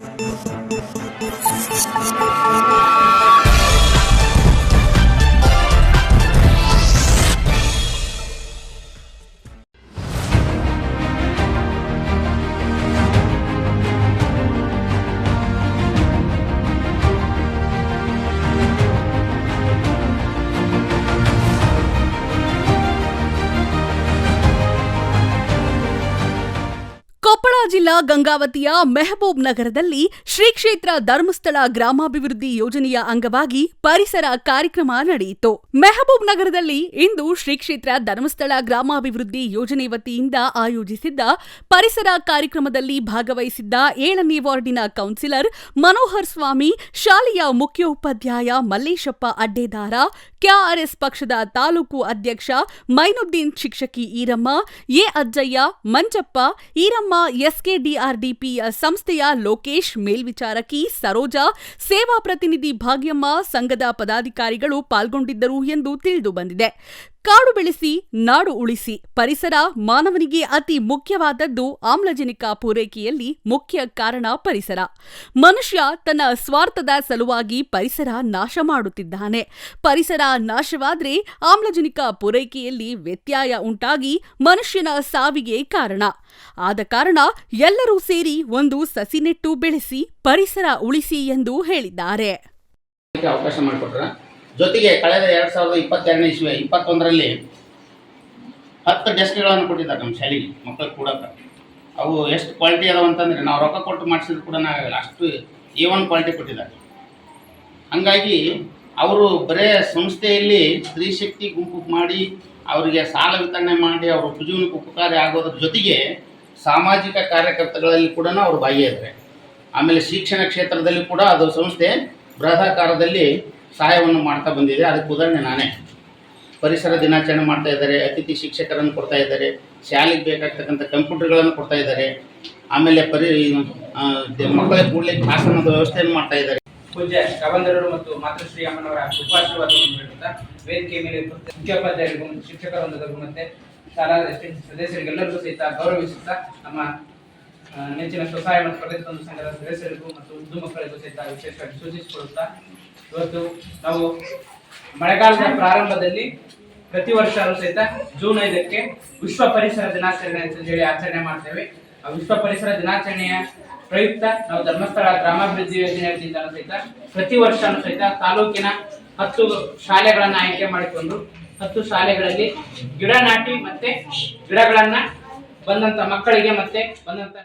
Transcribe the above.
you ಜಿಲ್ಲಾ ಗಂಗಾವತಿಯ ಮೆಹಬೂಬ್ ನಗರದಲ್ಲಿ ಶ್ರೀ ಕ್ಷೇತ್ರ ಧರ್ಮಸ್ಥಳ ಗ್ರಾಮಾಭಿವೃದ್ಧಿ ಯೋಜನೆಯ ಅಂಗವಾಗಿ ಪರಿಸರ ಕಾರ್ಯಕ್ರಮ ನಡೆಯಿತು. ಮೆಹಬೂಬ್ ನಗರದಲ್ಲಿ ಇಂದು ಶ್ರೀ ಕ್ಷೇತ್ರ ಧರ್ಮಸ್ಥಳ ಗ್ರಾಮಾಭಿವೃದ್ಧಿ ಯೋಜನೆ ವತಿಯಿಂದ ಆಯೋಜಿಸಿದ್ದ ಪರಿಸರ ಕಾರ್ಯಕ್ರಮದಲ್ಲಿ ಭಾಗವಹಿಸಿದ್ದ ಏಳನೇ ವಾರ್ಡಿನ ಕೌನ್ಸಿಲರ್ ಮನೋಹರ್ ಸ್ವಾಮಿ, ಶಾಲೆಯ ಮುಖ್ಯೋಪಾಧ್ಯಾಯ ಮಲ್ಲೇಶಪ್ಪ ಅಡ್ಡೇದಾರ, ಕೆಆರ್ಎಸ್ ಪಕ್ಷದ ತಾಲೂಕು ಅಧ್ಯಕ್ಷ ಮೈನುದ್ದೀನ್ ಶಿಕ್ಷಕಿ ಈರಮ್ಮ, ಎ ಅಜ್ಜಯ್ಯ, ಮಂಜಪ್ಪ, ಈರಮ್ಮ ಎಸ್ಕೆಡಿಆರ್ಡಿಪಿಯ ಸಂಸ್ಥೆಯ ಲೋಕೇಶ್ ಮೇಲ್ವಿಚಾರಕಿ ಸರೋಜಾ ಸೇವಾ ಪ್ರತಿನಿಧಿ ಭಾಗ್ಯಮ್ಮ ಸಂಘದ ಪದಾಧಿಕಾರಿಗಳು ಪಾಲ್ಗೊಂಡಿದ್ದರು ಎಂದು ತಿಳಿದು ಬಂದಿದೆ. ಕಾಡು ಬೆಳೆಸಿ, ನಾಡು ಉಳಿಸಿ, ಪರಿಸರ ಮಾನವನಿಗೆ ಅತಿ ಮುಖ್ಯವಾದದ್ದು ಆಮ್ಲಜನಕ ಪೂರೈಕೆಯಲ್ಲಿ ಮುಖ್ಯ ಕಾರಣ ಪರಿಸರ. ಮನುಷ್ಯ ತನ್ನ ಸ್ವಾರ್ಥದ ಸಲುವಾಗಿ ಪರಿಸರ ನಾಶ ಮಾಡುತ್ತಿದ್ದಾನೆ. ಪರಿಸರ ನಾಶವಾದರೆ ಆಮ್ಲಜನಕ ಪೂರೈಕೆಯಲ್ಲಿ ವ್ಯತ್ಯಯ ಉಂಟಾಗಿ ಮನುಷ್ಯನ ಸಾವಿಗೆ ಕಾರಣ. ಆದ ಕಾರಣ ಎಲ್ಲರೂ ಸೇರಿ ಒಂದು ಸಸಿ ನೆಟ್ಟು ಬೆಳೆಸಿ, ಪರಿಸರ ಉಳಿಸಿ ಎಂದು ಹೇಳಿದ್ದಾರೆ. ಅವಕಾಶ ಮಾಡಿಕೊಟ್ರ? ಜೊತೆಗೆ ಕಳೆದ ಎರಡು ಸಾವಿರದ ಇಪ್ಪತ್ತೆರಡನೇ ಇಸ್ವಿ ಇಪ್ಪತ್ತೊಂದರಲ್ಲಿ ಹತ್ತು ಡೆಸ್ಕ್ಗಳನ್ನು ಕೊಟ್ಟಿದ್ದಾರೆ ನಮ್ಮ ಶಾಲೆಗೆ, ಮಕ್ಕಳು ಕೂಡಕ್ಕೆ ಅವು ಎಷ್ಟು ಕ್ವಾಲಿಟಿ ಅದಾವ ಅಂತಂದರೆ ನಾವು ರೊಕ್ಕ ಕೊಟ್ಟು ಮಾಡಿಸಿದ್ರು ಕೂಡ ನಾವಾಗಲ್ಲ ಅಷ್ಟು ಎ ಒನ್ ಕ್ವಾಲಿಟಿ ಕೊಟ್ಟಿದ್ದಾರೆ. ಹಾಗಾಗಿ ಅವರು ಬರೇ ಸಂಸ್ಥೆಯಲ್ಲಿ ಸ್ತ್ರೀ ಶಕ್ತಿ ಗುಂಪು ಮಾಡಿ, ಅವರಿಗೆ ಸಾಲ ವಿತರಣೆ ಮಾಡಿ, ಅವರು ಉಪಜೀವನಕ್ಕೆ ಉಪಕಾರಿ ಆಗೋದ್ರ ಜೊತೆಗೆ ಸಾಮಾಜಿಕ ಕಾರ್ಯಕರ್ತಗಳಲ್ಲಿ ಕೂಡ ಅವರು ಭಾಗಿಯಾದರೆ ಆಮೇಲೆ ಶಿಕ್ಷಣ ಕ್ಷೇತ್ರದಲ್ಲಿ ಕೂಡ ಅದು ಸಂಸ್ಥೆ ಬೃಹದಾಕಾರದಲ್ಲಿ ಸಹಾಯವನ್ನು ಮಾಡ್ತಾ ಬಂದಿದೆ. ಅದಕ್ಕೆ ಉದಾಹರಣೆ ನಾನೇ. ಪರಿಸರ ದಿನಾಚರಣೆ ಮಾಡ್ತಾ ಇದ್ದಾರೆ, ಅತಿಥಿ ಶಿಕ್ಷಕರನ್ನು ಕೊಡ್ತಾ ಇದ್ದಾರೆ, ಶಾಲೆಗೆ ಬೇಕಾಗ್ತಕ್ಕಂಥ ಕಂಪ್ಯೂಟರ್ಗಳನ್ನು ಕೊಡ್ತಾ ಇದ್ದಾರೆ, ಆಮೇಲೆ ಪರಿ ಮಕ್ಕಳಿಗೆ ಕೂಡ್ಲಿಕ್ಕೆ ಹಾಸನದ ವ್ಯವಸ್ಥೆಯನ್ನು ಮಾಡ್ತಾ ಇದ್ದಾರೆ. ಪೂಜ್ಯ ಕವಂದರರು ಮತ್ತು ಮಾತೃಶ್ರೀ ಅಮ್ಮನವರ ಶುಭಾಶೀರ್ವಾದವನ್ನು ನೀಡುತ್ತಾ ವೇದಿಕೆ ಮೇಲೆ ಮುಖ್ಯೋಪಾಧ್ಯಾಯರಿಗೂ ಮತ್ತು ಶಿಕ್ಷಕ ವೃಂದರಿಗೂ ಮತ್ತೆ ಶಾಲಾ ಸದಸ್ಯರಿಗೆಲ್ಲರಿಗೂ ಸಹಿತ ಗೌರವಿಸುತ್ತಾ ನಮ್ಮ ನೆಚ್ಚಿನ ಸ್ವಸಹಾಯ ಮತ್ತು ಪ್ರದೇಶದ ಸಂಘದ ಸದಸ್ಯರಿಗೂ ಮತ್ತು ಉದ್ದು ಮಕ್ಕಳಿಗೂ ಸಹಿತ ವಿಶೇಷವಾಗಿ ಸೂಚಿಸಿಕೊಳ್ಳುತ್ತಾ ಇವತ್ತು ನಾವು ಮಳೆಗಾಲದ ಪ್ರಾರಂಭದಲ್ಲಿ ಪ್ರತಿ ವರ್ಷ ಸಹಿತ ಜೂನ್ ಐದಕ್ಕೆ ವಿಶ್ವ ಪರಿಸರ ದಿನಾಚರಣೆ ಅಂತ ಹೇಳಿ ಆಚರಣೆ ಮಾಡ್ತೇವೆ. ಆ ವಿಶ್ವ ಪರಿಸರ ದಿನಾಚರಣೆಯ ಪ್ರಯುಕ್ತ ನಾವು ಧರ್ಮಸ್ಥಳ ಗ್ರಾಮಾಭಿವೃದ್ಧಿ ಯೋಜನೆ ಸಹಿತ ಪ್ರತಿ ವರ್ಷ ಸಹಿತ ತಾಲೂಕಿನ ಹತ್ತು ಶಾಲೆಗಳನ್ನು ಆಯ್ಕೆ ಮಾಡಿಕೊಂಡು ಹತ್ತು ಶಾಲೆಗಳಲ್ಲಿ ಗಿಡ ನಾಟಿ ಮತ್ತೆ ಗಿಡಗಳನ್ನ ಬಂದಂತ ಮಕ್ಕಳಿಗೆ ಮತ್ತೆ ಬಂದಂತ